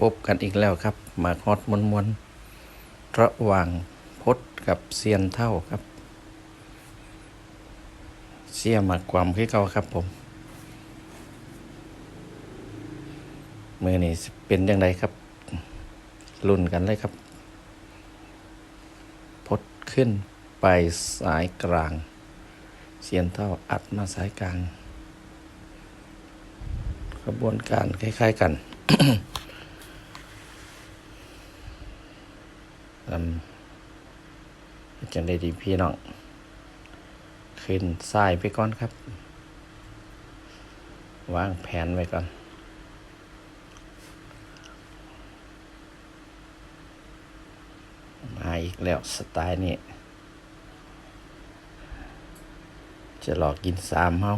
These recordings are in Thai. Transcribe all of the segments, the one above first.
พบกันอีกแล้วครับ มาฮอตมวนมวนระหว่างพดกับเซียนเท่าครับเสียมากความคือเก่าครับผมมือนี่เป็นยังไงครับลุ่นกันเลยครับ พดขึ้นไปสายกลาง เสียนเท่าอัดมาสายกลางกระบวนการคล้าย ๆ กัน ทำจังได้ดีพี่น้อง ขึ้นสายไปก่อนครับ วางแผนไว้ก่อน มาอีกแล้วสไตล์นี้ จะหลอกกินสามเฮา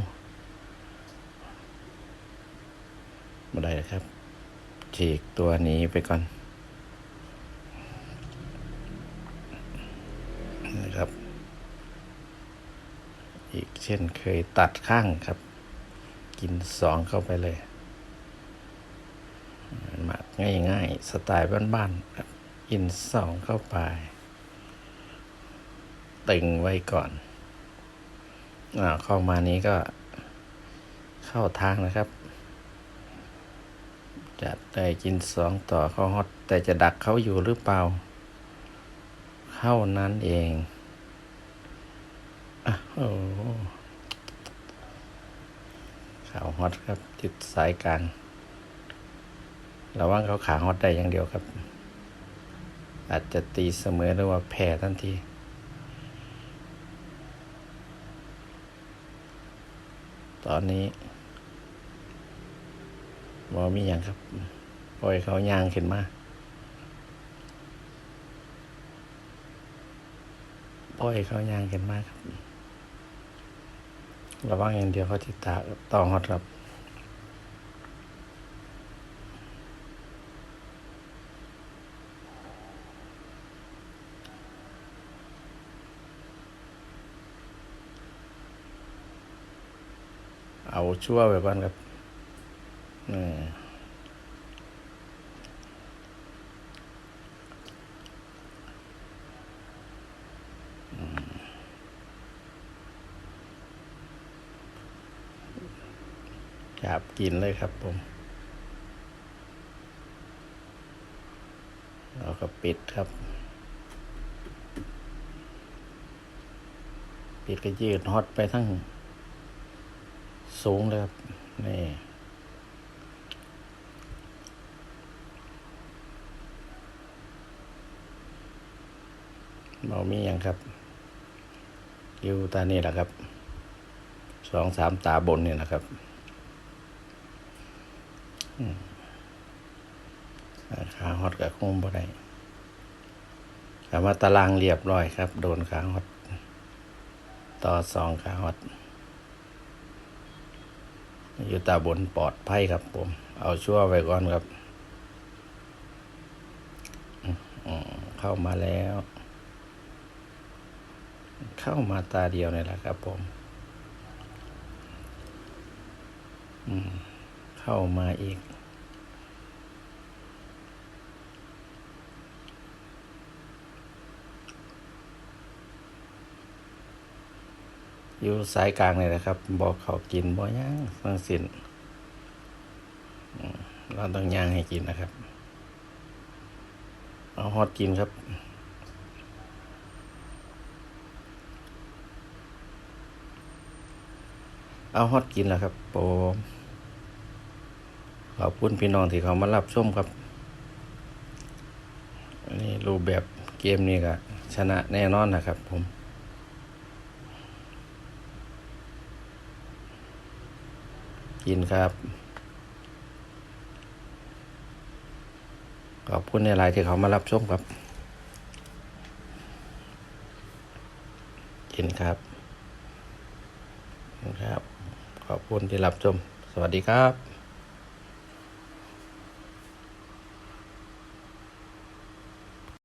ไม่ได้ครับฉีกตัวนี้ไปก่อน นะ ครับ อีกเช่นเคยตัดข้างครับ กินสองเข้าไปเลยหมักง่ายๆ สไตล์บ้านๆครับกินสองเข้าไป ตึงไว้ก่อนอาเข้ามานี้ก็เข้าทางนะครับจะได้กินสองต่อเข้าฮอตแต่จะดักเขาอยู่หรือเปล่า เข้านั้นเอง อะโอ้ข่าวฮอตครับ ติดสายกลางระวังเขาขาฮอตได้อย่างเดียวครับ อาจจะตีเสมอหรือว่าแพ้ทันทีตอนนี้บอมีอย่างครับ ปล่อยเขายางขึ้นมา ปล่อยเขายางกันมากครับ ระวังอย่างเดียวเขาติดตาต่อหอตครับเอาชั่วไปก่อนครับอืม จับกินเลยครับผมเราก็ปิดครับ ปิดก็ยืดฮอตไปทั้ง สูงเลยครับ นี่เบามีอย่างครับ อยู่ตานี่แหละครับ สองสามตาบนเนี่ยนะครับ ขาฮอตกับคุ้มบ่ได้คำว่าตารางเรียบร้อยครับ โดนขาฮอต ต่อสองขาฮอต อยู่ตาบนปลอดภัยครับผม เอาชั่วไว้ก่อนครับเข้ามาแล้ว เข้ามาตาเดียวนี่แหละครับผม อืม เข้ามาอีก อยู่สายกลางเลยนะครับ บอกเขากินบ่ย่างฟังสินเราต้องย่างให้กินนะครับ เอาฮอตกินครับเอาฮอตกินแล้วครับผม ขอบคุณพี่น้องที่เขามารับชมครับนี่รูปแบบเกมนี้ก็ชนะแน่นอนนะครับผมกินครับ ขอบคุณในไลน์ที่เขามารับชมครับ กินครับครับ ขอบคุณที่รับชม สวัสดีครับ